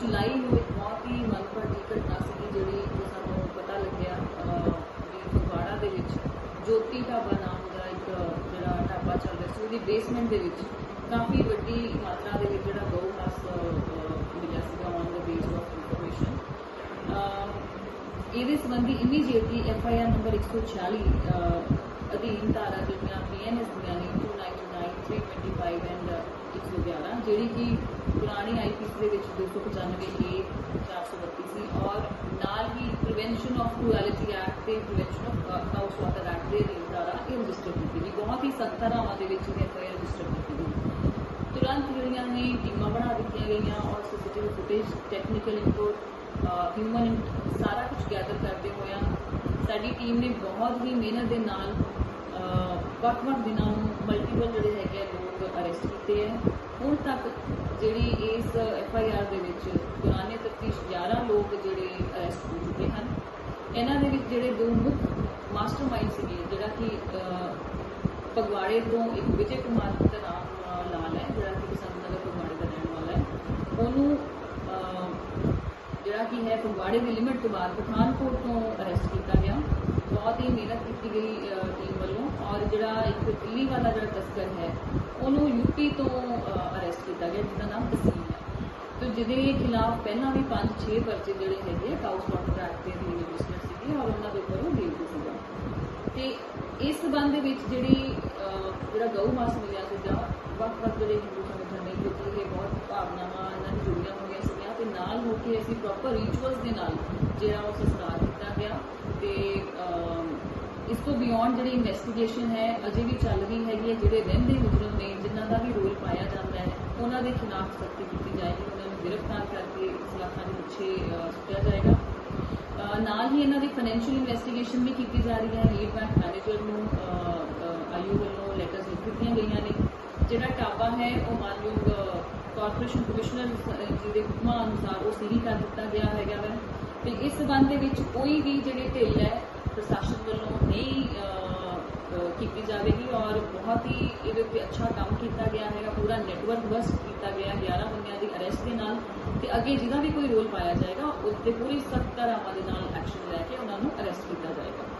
ਜੁਲਾਈ ਨੂੰ ਇੱਕ ਬਹੁਤ ਹੀ ਮੰਦਭਾਗੀ ਘਟਨਾ ਸੀ ਜਿਹੜੀ ਸਾਨੂੰ ਪਤਾ ਲੱਗਿਆ ਵੀ ਫਗਵਾੜਾ ਦੇ ਵਿੱਚ ਜੋਤੀ ਢਾਬਾ ਨਾਮ ਦਾ ਇੱਕ ਜਿਹੜਾ ਢਾਬਾ ਚੱਲ ਰਿਹਾ ਸੀ ਉਹਦੀ ਬੇਸਮੈਂਟ ਦੇ ਵਿੱਚ ਕਾਫੀ ਵੱਡੀ ਮਾਤਰਾ ਦੇ ਵਿੱਚ ਜਿਹੜਾ ਗਊ ਮਾਸ ਮਿਲਿਆ ਸੀਗਾ on the base of information ਇਹਦੇ ਸੰਬੰਧੀ immediately F I R number 146 ਅਹ, ਅਧੀਨ ਧਾਰਾ ਜਿਹੜੀਆਂ ਪੀਐਨਐਸ ਜਿਹੜੀ ਕਿ ਪੁਰਾਣੀ ਆਈਪੀਸੀ ਦੇ ਵਿੱਚ 295 ਏ 432 ਸੀ ਔਰ ਨਾਲ ਹੀ ਪ੍ਰੀਵੈਂਸ਼ਨ ਆਫ ਕ੍ਰੂਐਲਿਟੀ ਐਕਟ ਤੇ prevention of house water act ਦੇ ਅਧੀਨ ਇਹ ਰਜਿਸਟਰ ਕੀਤੀ ਗਈ। ਬਹੁਤ ਹੀ ਸਖਤ ਧਾਰਾਵਾਂ ਦੇ ਵਿੱਚ ਇਹ ਐਫ ਰਜਿਸਟਰ ਕੀਤੀ ਗਈ। ਤੁਰੰਤ ਜਿਹੜੀਆਂ ਨੇ ਟੀਮਾਂ ਬਣਾ ਦਿੱਤੀਆਂ ਗਈਆਂ ਔਰ CCTV footage technical input human ਸਾਰਾ ਕੁਝ ਗੈਦਰ ਕਰਦੇ ਹੋਇਆ ਸਾਡੀ ਟੀਮ ਨੇ ਬਹੁਤ ਹੀ ਮਿਹਨਤ ਦੇ ਨਾਲ ਵੱਖ-ਵੱਖ ਦਿਨਾਂ ਨੂੰ ਮਲਟੀਪਲ ਜਿਹੜੇ ਹੈਗੇ ਆ ਲੋਕ ਅਰੈਸਟ ਕੀਤੇ ਹੈ ਹੁਣ ਤੱਕ ਜਿਹੜੀ ਇਸ ਐਫ ਆਈ ਆਰ ਦੇ ਵਿੱਚ ਦੌਰਾਨੇ ਤਫਤੀਸ਼ 11 ਲੋਕ ਜਿਹੜੇ ਅਰੈਸਟ ਹੋ ਚੁੱਕੇ ਹਨ। ਇਹਨਾਂ ਦੇ ਵਿੱਚ ਜਿਹੜੇ ਦੋ ਮੁੱਖ ਮਾਸਟਰਮਾਈਂਡ ਸੀਗੇ ਜਿਹੜਾ ਕਿ ਅਹ, ਫਗਵਾੜੇ ਤੋਂ ਇੱਕ ਵਿਜੇ ਕੁਮਾਰ ਦਾ ਨਾਮ ਲਾਲ ਹੈ ਜਿਹੜਾ ਕਿ ਬਸੰਤ ਨਗਰ ਫਗਵਾੜੇ ਦਾ ਰਹਿਣ ਵਾਲਾ ਹੈ। ਉਹਨੂੰ ਜਿਹੜਾ ਕਿ ਹੈ ਫਗਵਾੜੇ ਦੀ ਲਿਮਿਟ ਤੋਂ ਬਾਅਦ ਪਠਾਨਕੋਟ ਤੋਂ ਅਰੈਸਟ ਕੀਤਾ ਗਿਆ। ਬਹੁਤ ਹੀ ਮਿਹਨਤ ਕੀਤੀ ਗਈ ਟੀਮ ਵੱਲੋਂ ਔਰ ਜਿਹੜਾ ਇੱਕ ਦਿੱਲੀ ਵਾਲਾ ਜਿਹੜਾ ਤਸਕਰ ਹੈ, ਉਹਨੂੰ ਯੂਪੀ ਤੋਂ ਅਰੈਸਟ ਕੀਤਾ ਗਿਆ, ਜਿਹਦਾ ਨਾਮ ਤਸੀਮ ਹੈ। ਤੇ ਜਿਹਦੇ ਖਿਲਾਫ ਪਹਿਲਾਂ ਵੀ 5-6 ਪਰਚੇ ਜਿਹੜੇ ਹੈਗੇ ਕਾਊਸ ਵਾਟਰ ਐਕਟ ਦੇ ਅਧੀਨ ਰਜਿਸਟਰ ਸੀਗੇ ਔਰ ਉਹਨਾਂ ਦੇ ਉੱਪਰ ਉਹ ਬੇਨਤੀ ਸੀਗਾ। ਤੇ ਇਸ ਸਬੰਧ ਦੇ ਵਿੱਚ ਜਿਹੜੀ ਜਿਹੜਾ ਗਊ ਮਾਸ ਮਿਲਿਆ ਸੀਗਾ ਵੱਖ-ਵੱਖ ਜਿਹੜੇ ਹਿੰਦੂ ਸੰਗਠਨ ਨੇ ਕਿਉਂਕਿ ਇਹ ਬਹੁਤ ਭਾਵਨਾਵਾਂ ਇਹਨਾਂ ਨਾਲ ਜੁੜੀਆਂ ਹੋਈਆਂ ਸੀਗੀਆਂ, ਤੇ ਨਾਲ ਹੋ ਕੇ ਅਸੀਂ ਪ੍ਰੋਪਰ ਰਿਚੁਅਲਸ ਦੇ ਨਾਲ ਜਿਹੜਾ ਉਹ ਸੰਸਕਾਰ ਕੀਤਾ ਗਿਆ ਤੇ ਅਹ, ਇਸ ਤੋਂ ਬਿਯੋਂਡ ਜਿਹੜੀ ਇਨਵੈਸਟੀਗੇਸ਼ਨ ਹੈ, ਅਜੇ ਵੀ ਚੱਲ ਰਹੀ ਹੈਗੀ ਹੈ, ਜਿਹੜੇ ਰਹਿੰਦੇ ਮੁਜਰਮ ਨੇ, ਜਿਨ੍ਹਾਂ ਦਾ ਵੀ ਰੋਲ ਪਾਇਆ ਜਾਂਦਾ ਹੈ, ਉਹਨਾਂ ਦੇ ਖਿਲਾਫ ਸਖਤੀ ਕੀਤੀ ਜਾਏਗੀ, ਉਹਨਾਂ ਨੂੰ ਗ੍ਰਿਫਤਾਰ ਕਰਕੇ ਸਲਾਖਾਂ ਦੇ ਪਿੱਛੇ ਸੁੱਟਿਆ ਜਾਏਗਾ। ਨਾਲ ਹੀ ਇਹਨਾਂ ਦੀ ਫਾਈਨੈਂਸ਼ੀਅਲ ਇਨਵੈਸਟੀਗੇਸ਼ਨ ਵੀ ਕੀਤੀ ਜਾ ਰਹੀ ਹੈ ਲੀਡ ਬੈਂਕ ਮੈਨੇਜਰ ਨੂੰ ਆਯੂ ਵੱਲੋਂ ਲੈਟਰਸ ਲਿਖ ਦਿੱਤੀਆਂ ਗਈਆਂ ਨੇ। ਜਿਹੜਾ ਟਾਬਾ ਹੈ, ਉਹ ਮਾਨਯੋਗ ਕਾਰਪੋਰੇਸ਼ਨ ਕਮਿਸ਼ਨਰ ਜੀ ਦੇ ਹੁਕਮਾਂ ਅਨੁਸਾਰ ਉਹ ਸੀਲ ਕਰ ਦਿੱਤਾ ਗਿਆ ਹੈਗਾ ਵੈ ਤੇ ਇਸ ਸਬੰਧ ਦੇ ਵਿੱਚ ਕੋਈ ਵੀ ਜਿਹੜੇ ਢਿੱਲ ਹੈ ਪ੍ਰਸ਼ਾਸਨ ਵੱਲੋਂ ਨਹੀਂ ਕੀਤੀ ਜਾਵੇਗੀ ਔਰ ਬਹੁਤ ਹੀ ਇਹਦੇ ਉੱਤੇ ਅੱਛਾ ਕੰਮ ਕੀਤਾ ਗਿਆ ਹੈਗਾ। ਪੂਰਾ ਨੈਟਵਰਕ ਬਸ ਕੀਤਾ ਗਿਆ 11 ਬੰਦਿਆਂ ਦੀ ਅਰੈਸਟ ਦੇ ਨਾਲ ਤੇ ਅੱਗੇ ਜਿਹਦਾ ਵੀ ਕੋਈ ਰੋਲ ਪਾਇਆ ਜਾਏਗਾ ਉਸ ਤੇ ਪੂਰੀ ਸਖਤ ਧਾਰਾਵਾਂ ਦੇ ਨਾਲ ਐਕਸ਼ਨ ਲੈ ਕੇ ਉਹਨਾਂ ਨੂੰ ਅਰੈਸਟ ਕੀਤਾ ਜਾਏਗਾ।